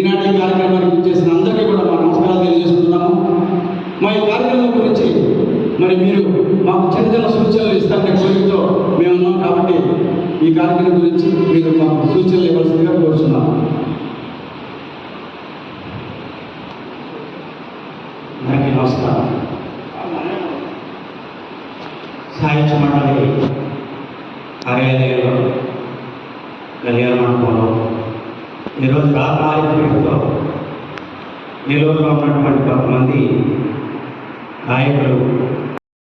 ఈనాటి ఈ కార్యక్రమానికి చేసిన అందరికీ కూడా మా నమస్కారాలు తెలియజేసుకుంటున్నాము. మా ఈ కార్యక్రమం గురించి మరి మీరు మాకు చిన్న చిన్న సూచనలు ఇస్తారనే కోరికతో మేము ఉన్నాం కాబట్టి ఈ కార్యక్రమం గురించి మీరు మాకు సూచనలు ఇవ్వాల్సిందిగా కోరుతున్నాం అందరికీ నమస్కారం. సాహిత్య మండలి కార్యాలయంలో కళ్యాణ మండపంలో ఈరోజు రాత్రితో నెల్లూరులో ఉన్నటువంటి కొంతమంది నాయకులు